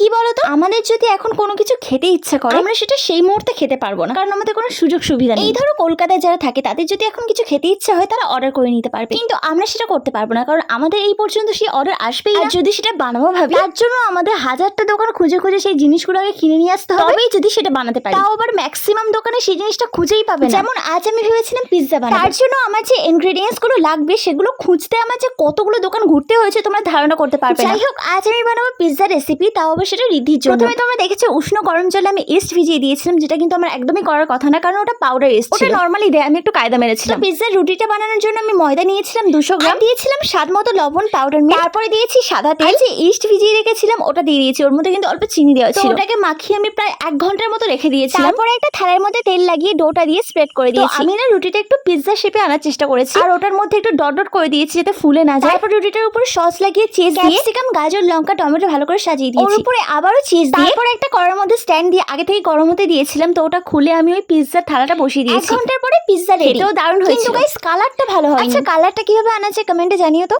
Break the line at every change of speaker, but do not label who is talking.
কি বলতো? আমাদের যদি এখন কোনো কিছু খেতে ইচ্ছা করে আমরা সেটা সেই মুহূর্তে খেতে পারব না। কারণ আমাদের কোনো সুযোগ সুবিধা নেই। এই ধরো কলকাতায় যারা থাকে তাদের যদি এখন কিছু খেতে ইচ্ছা হয় তারা অর্ডার করে নিতে পারবে। কিন্তু আমরা সেটা করতে পারব না কারণ আমাদের এই পর্যন্ত সেই অর্ডার আসবেই আর যদি সেটা বানাবো ভাবি তার জন্য আমাদের হাজারটা দোকান খুঁজে খুঁজে সেই জিনিসগুলোকে কিনে নিয়ে আসতে হবে। তবেই যদি সেটা বানাতে পারি। তাও আবার ম্যাক্সিমাম দোকানে সেই জিনিসটা খুঁজেই পাবে না। যেমন আজ আমি ভেবেছিলাম পিৎজা বানাবো। তার জন্য আমার যে ইনগ্রেডিয়েন্টসগুলো লাগবে সেগুলো খুঁজতে আমার যে কতগুলো দোকান ঘুরতে হয়েছে তোমরা ধারণা করতে পারবে যাই হোক আজ আমি বানাবো পিৎজা রেসিপি তাও আবার সেটা রিদ্ধির জন্য। প্রথমে তোমরা দেখেছ উষ্ণ গরম জলে আমি ইস্ট ভিজিয়ে দিয়েছিলাম যেটা কিন্তু আমার একদমই করার কথা না কারণ ওটা পাউডার ইস্ট ওটা নর্মালি দেয় আমি একটু কায়দা মেরেছিলাম। পিৎজার রুটিটা বানানোর জন্য আমি ময়দা নিয়েছিলাম দুশো গ্রাম। দিয়েছিলাম স্বাদ মতো লবণ পাউডার তারপরে দিয়েছি সাদা তেল। যে ইস্ট ভিজিয়ে রেখেছিলাম ওটা দিয়ে দিয়েছি। ওর মধ্যে কিন্তু অল্প চিনি দেওয়া ছিল। ওটাকে মাখিয়ে আমি প্রায় এক ঘণ্টার মতো রেখে দিয়েছিলাম। তারপরে একটা থালার মধ্যে তেল লাগিয়ে ডোটা দিয়ে স্প্রেড করে দিয়েছি। আমি না রুটিটা একটু পিৎজা শেপে আনার চেষ্টা করেছি। আর ওটার মধ্যে একটু ডট ডট করে দিয়েছি যাতে ফুলে না যায়। তারপর রুটিটার উপর সস লাগিয়ে চিজ দিয়ে ক্যাপসিকাম গাজর লঙ্কা টমেটো ভালো করে সাজিয়ে দিয়েছি। ওর উপরে আবারও চিজ দিয়ে তারপরে একটা কড়ার মধ্যে স্ট্যান্ড দিয়ে আগে থেকে গরম হতে দিয়েছিলাম তো ওটা খুলে আমি ওই পিৎজার থালাটা বসিয়ে দিয়েছি। এক ঘণ্টার পরে পিৎজা রেডি তো দারুণ হয়েছে কিন্তু গাইস কালারটা ভালো হয় আচ্ছা কালারটা কীভাবে আনা যায় কমেন্টে জানিও তো।